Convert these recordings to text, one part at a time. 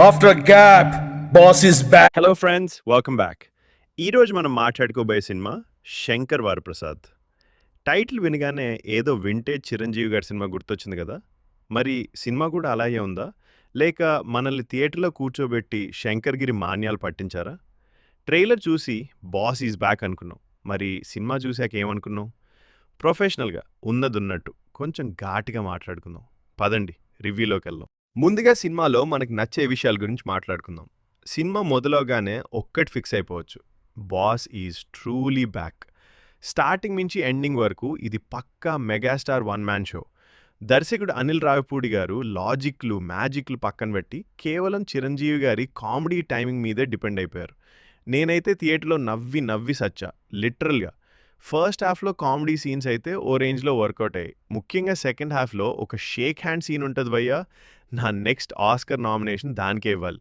After gap boss is back hello friends welcome back ఈరోజు మనం మాట్లాడుకోబోయే సినిమా శంకర్ వరప్రసాద్. టైటిల్ వినగానే ఏదో వింటేజ్ చిరంజీవి గారి సినిమా గుర్తొచ్చింది కదా? మరి సినిమా కూడా అలాగే ఉందా? లేక మనల్ని థియేటర్లో కూర్చోబెట్టి శంకర్గిరి మాన్యాలు పట్టించారా? ట్రైలర్ చూసి బాస్ ఈజ్ బ్యాక్ అనుకున్నాం. మరి సినిమా చూశాక ఏమనుకున్నాం? ప్రొఫెషనల్గా ఉన్నది ఉన్నట్టు కొంచెం ఘాటుగా మాట్లాడుకుందాం. పదండి రివ్యూలోకి వెళ్దాం ముందుగా సినిమాలో మనకు నచ్చే విషయాల గురించి మాట్లాడుకుందాం. సినిమా మొదలవగానే ఒక్కటి ఫిక్స్ అయిపోవచ్చు. Boss is truly back. Starting నుంచి ఎండింగ్ వరకు ఇది పక్కా మెగాస్టార్ వన్ మ్యాన్ షో. దర్శకుడు అనిల్ రావిపూడి గారు లాజిక్లు మ్యాజిక్లు పక్కన పెట్టి కేవలం చిరంజీవి గారి కామెడీ టైమింగ్ మీదే డిపెండ్ అయిపోయారు. నేనైతే థియేటర్లో నవ్వి నవ్వి సచ్చా లిటరల్గా. ఫస్ట్ హాఫ్లో కామెడీ సీన్స్ అయితే ఓ రేంజ్లో వర్కౌట్ అయ్యాయి. ముఖ్యంగా సెకండ్ హాఫ్లో ఒక షేక్ హ్యాండ్ సీన్ ఉంటుంది భయ్యా. నా నెక్స్ట్ ఆస్కర్ నామినేషన్ దానికే ఇవ్వాలి.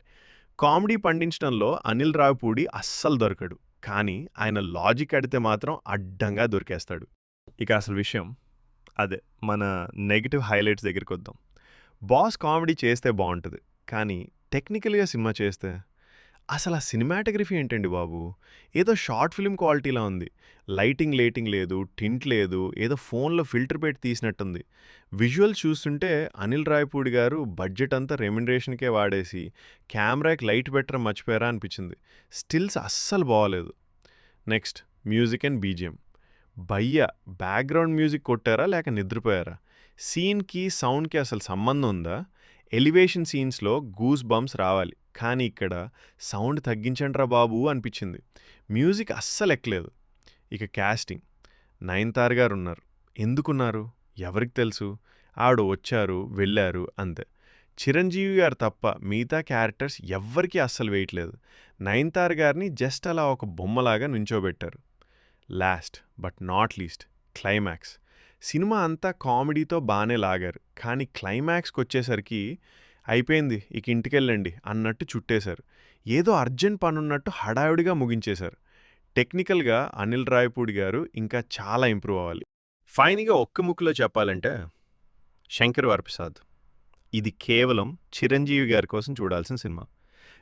కామెడీ పండించడంలో అనిల్ రావిపూడి అస్సలు దొరకడు. కానీ ఆయన లాజిక్ అడితే మాత్రం అడ్డంగా దొరికేస్తాడు. ఇక అసలు విషయం అదే మన నెగిటివ్ హైలైట్స్ దగ్గరికి వద్దాం. బాస్ కామెడీ చేస్తే బాగుంటుంది. కానీ టెక్నికల్గా సినిమా చేస్తే అసలు ఆ సినిమాటోగ్రఫీ ఏంటండి బాబు? ఏదో షార్ట్ ఫిల్మ్ క్వాలిటీలా ఉంది. లైటింగ్ లేటింగ్ లేదు టింట్ లేదు ఏదో ఫోన్లో ఫిల్టర్ పెట్టి తీసినట్టుంది. విజువల్ చూస్తుంటే అనిల్ రాయపూడి గారు బడ్జెట్ అంతా రెమ్యునరేషన్కే వాడేసి కెమెరాకి లైట్ పెట్టడం మర్చిపోయారా అనిపించింది. స్టిల్స్ అస్సలు బాగోలేదు నెక్స్ట్ మ్యూజిక్ అండ్ బీజిఎం భయ్య బ్యాక్గ్రౌండ్ మ్యూజిక్ కొట్టారా లేక నిద్రపోయారా? సీన్కి సౌండ్కి అసలు సంబంధం ఉందా? ఎలివేషన్ సీన్స్లో గూస్ బంప్స్ రావాలి. కానీ ఇక్కడ సౌండ్ తగ్గించండిరా బాబు అనిపించింది. మ్యూజిక్ అస్సలు ఎక్కలేదు. ఇక క్యాస్టింగ్. నయన్తార్ గారు ఉన్నారు ఎందుకున్నారు? ఎవరికి తెలుసు? ఆడు వచ్చారు వెళ్ళారు అంతే. చిరంజీవి గారు తప్ప మిగతా క్యారెక్టర్స్ ఎవ్వరికీ అస్సలు వేయట్లేదు. నయన్తార్ గారిని జస్ట్ అలా ఒక బొమ్మలాగా నుంచోబెట్టారు. Last but not least climax. Cinema అంతా కామెడీతో బాగానే లాగారు. కానీ క్లైమాక్స్కి వచ్చేసరికి అయిపోయింది ఇక ఇంటికెళ్ళండి అన్నట్టు చుట్టేశారు. ఏదో అర్జెంట్ పనున్నట్టు హడావిడిగా ముగించేశారు. టెక్నికల్గా అనిల్ రాయపూడి గారు ఇంకా చాలా ఇంప్రూవ్ అవ్వాలి. ఫైనల్గా ఒక్క ముక్కులో చెప్పాలంటే శంకర్ వరప్రసాద్. ఇది కేవలం చిరంజీవి గారి కోసం చూడాల్సిన సినిమా.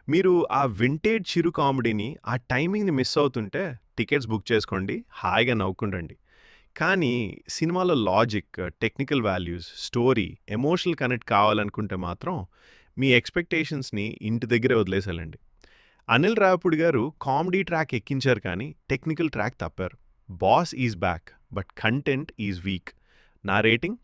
మీరు ఆ వింటేజ్ చిరు కామెడీని ఆ టైమింగ్ని మిస్ అవుతుంటే టికెట్స్ బుక్ చేసుకోండి హాయిగా నవ్వుకుండండి కానీ సినిమాలో logic technical values story emotional connect కావాలనుకుంటే మాత్రం మీ ఎక్స్పెక్టేషన్స్ని ఇంటి దగ్గరే వదిలేసాలండి అనిల్ రావుపూడి గారు కామెడీ ట్రాక్ ఎక్కించారు కానీ technical track తప్పారు. Boss is back but content is weak. నా రేటింగ్?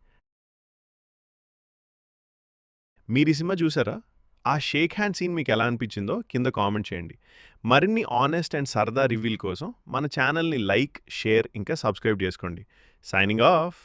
మీరు ఈ సినిమా చూసారా? ఆ షేక్ హ్యాండ్ సీన్ మీకు ఎలా అనిపించిందో కింద కామెంట్ చేయండి. మరిన్ని ఆనెస్ట్ అండ్ సరదా రివ్యూల కోసం మన ఛానల్ని లైక్ షేర్ ఇంకా సబ్స్క్రైబ్ చేసుకోండి. Signing off!